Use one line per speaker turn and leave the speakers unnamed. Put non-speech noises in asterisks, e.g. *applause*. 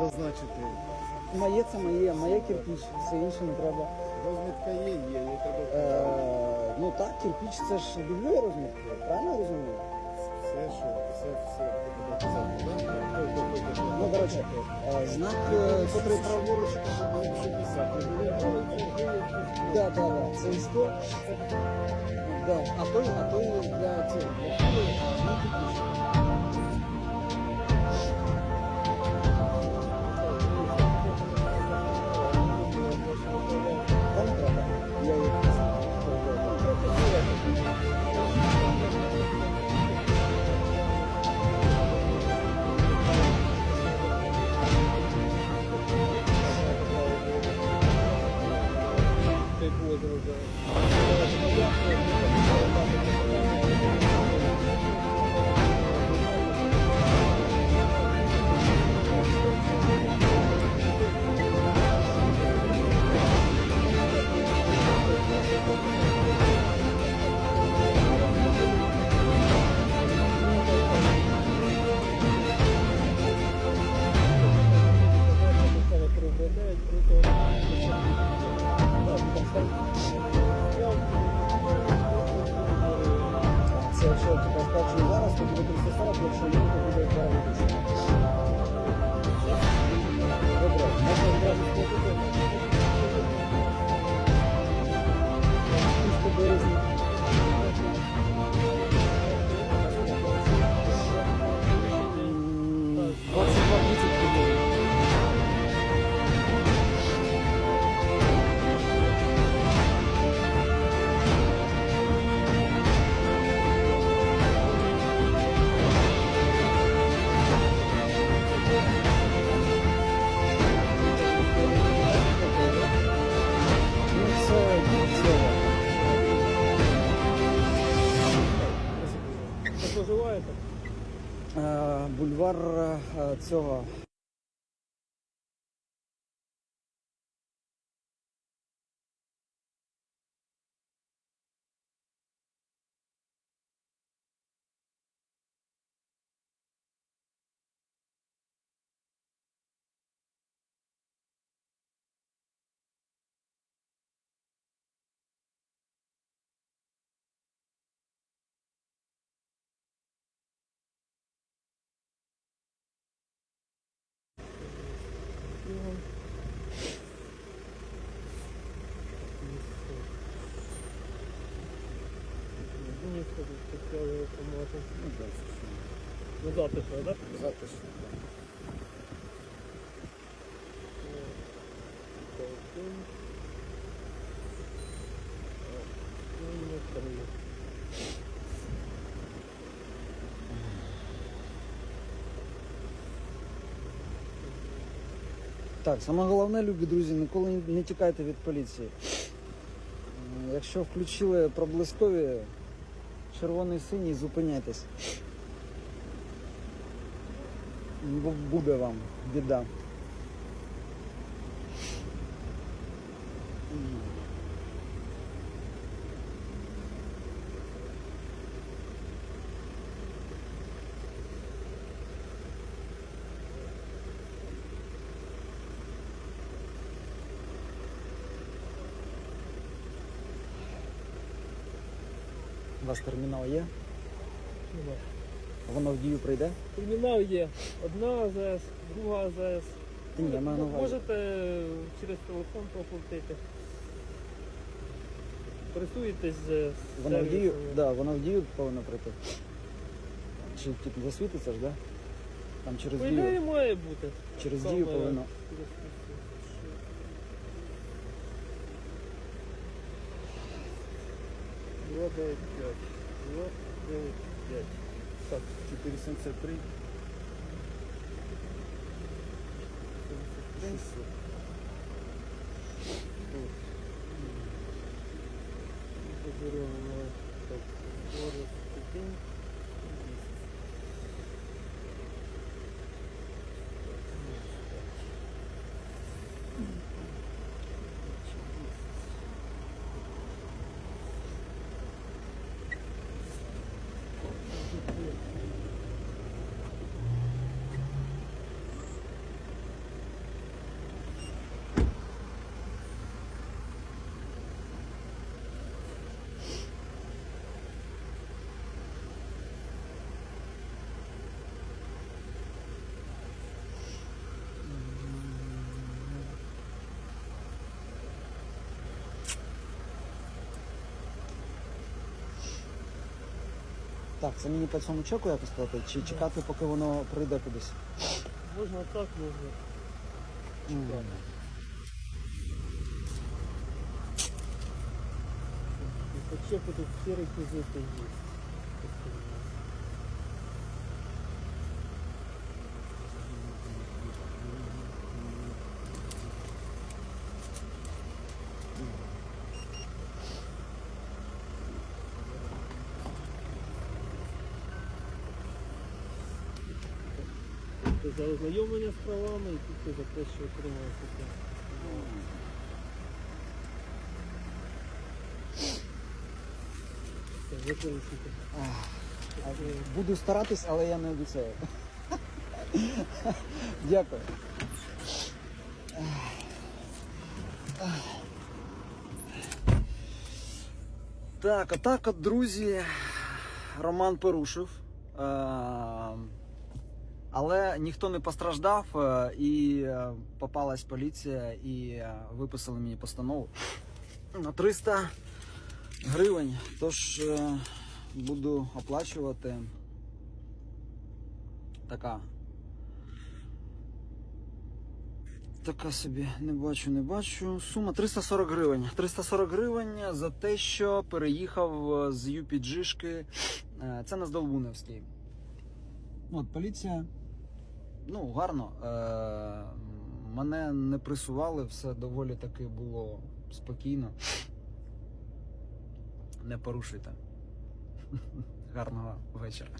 зазначити?
Моє це моє, моє кирпіч, все інше не треба.
Розмітка є, є, її треба
Е, ну так, кирпіч це ж дублює розмітку, правильно розумію?
все, що, все, все.
Ну, речі, е, знак, е, котрий
праворуч,
Да, да, да. Це істо. Да. А той, а той для цього, для школи, ну, кирпіч. Якщо типу, сплачую зараз, то буде 340, якщо ні, то буде 2 Бульвар е, цього.
Ну,
затишно, так?
Запис.
Так, саме головне, любі друзі, ніколи не тікайте від поліції. Якщо включили проблискові червоний синій, зупиняйтесь. Бо буде вам біда. У вас термінал є?
Нема.
Воно в дію прийде?
Термінал є. Одна АЗС, друга АЗС.
Та ні, я.
Можете е, через телефон проплатити. Користуєтесь з
Воно в дію, да, воно в дію повинно прийти. Чи тільки засвітиться ж, да? Там через
По
дію,
має бути.
через
Саме
дію повинно.
користуйся. Що? 295. 295.
Так, 473. 600.
так зараз
Так, це мені по цьому чеку якось платить, чи чекати, поки воно прийде кудись?
Можна так, можна. Чекати. По чеку тут всі реквізити є. За ознайомлення з правами і тільки за те, що отримав таке.
Буду старатись, але я не обіцяю. Дякую. Так, отак от, друзі, Роман порушив. Але ніхто не постраждав, е, і е, попалась поліція, і е, виписали мені постанову на 300 гривень. Тож буду оплачувати така. Така собі не бачу, не бачу. Сума 340 гривень. 340 гривень за те, що переїхав з UPG-шки. Це на Здолбуневський. От поліція. Ну, гарно. Е, Мене не присували, все доволі таки було спокійно. Не порушуйте. *laughs* Гарного вечора.